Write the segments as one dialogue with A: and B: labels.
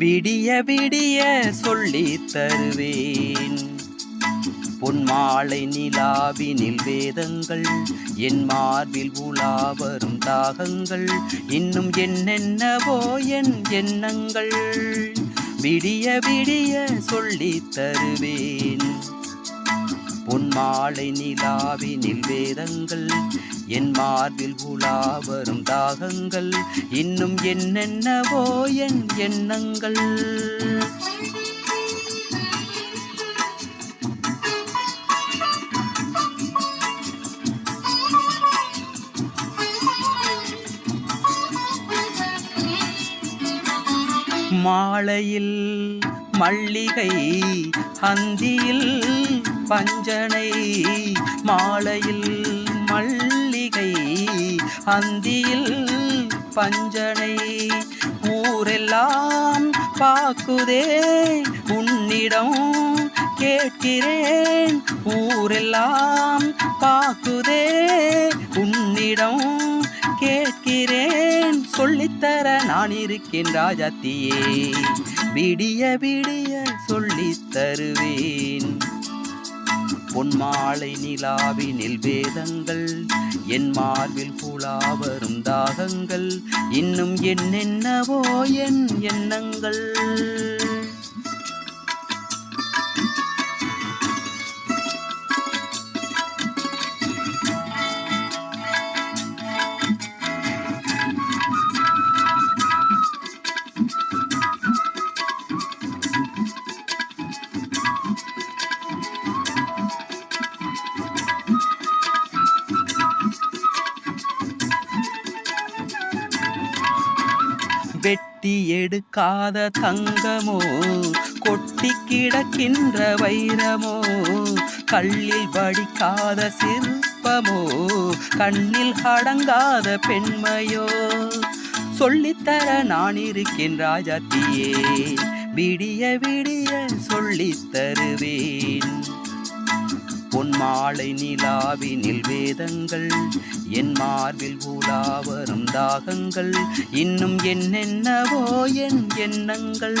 A: விடிய விடிய சொல்லி தருவேன். பொன்மாலை நிலாவினில் வேதங்கள். என் மார்பில் உலா வரும் தாகங்கள். இன்னும் என்னென்னவோ என் எண்ணங்கள். விடிய விடிய சொல்லி தருவேன். பொன்மாலை நிலாவினில் வேதங்கள். என் மார்பில் உலா வரும் தாகங்கள். இன்னும் என்னென்னவோ என் எண்ணங்கள். மாலையில் மல்லிகை அந்தியில் பஞ்சனை மாலையில் மல்லிகை அந்தியில் பஞ்சனை ஊரெல்லாம் பாக்குதே. உன்னிடம் கேட்கிறேன் ஊரெல்லாம் பாக்குதே. உன்னிடம் கேட்கிறேன் சொல்லித்தர நான் இருக்கேன் ராஜாத்தியே. விடிய விடிய சொல்லித் தருவேன். பொன்மாலை நிலாவினில் வேதங்கள் என் மார்பில் புலா வரும் தாகங்கள் இன்னும் என்னென்னவோ என் எண்ணங்கள். வெட்டி எடுக்காத தங்கமோ? கொட்டி கிடக்கின்ற வைரமோ? கல்லில் வடிக்காத சிற்பமோ? கண்ணில் அடங்காத பெண்மையோ? சொல்லித்தர நான் இருக்கேன் ராஜாத்தியே விடிய விடிய சொல்லித் தருவேன். பொன்மாலை நிலாவினில் வேதங்கள் என் மார்பில் உலா வரும் தாகங்கள் இன்னும் என்னென்னவோ என் எண்ணங்கள்.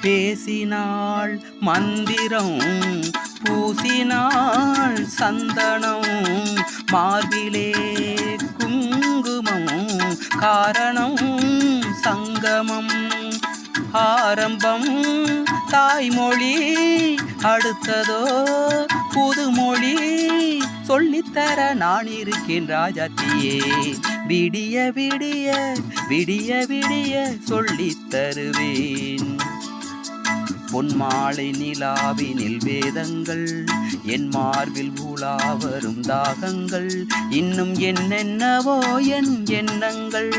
A: பேசினாள் மந்திரம் பூசினாள் சந்தனம் மார்பிலே குங்குமம் காரணம் சங்கமம். ஆரம்பம் தாய்மொழி அடுத்ததோ புதுமொழி. சொல்லித்தர நான் இருக்கேன் ராஜாத்தியே விடிய விடிய விடிய விடிய சொல்லித் தருவேன். பொன்மாலை நிலாவினில் வேதங்கள் என் மார்பில் உலா வரும் தாகங்கள் இன்னும் என்னென்னவோ என் எண்ணங்கள்.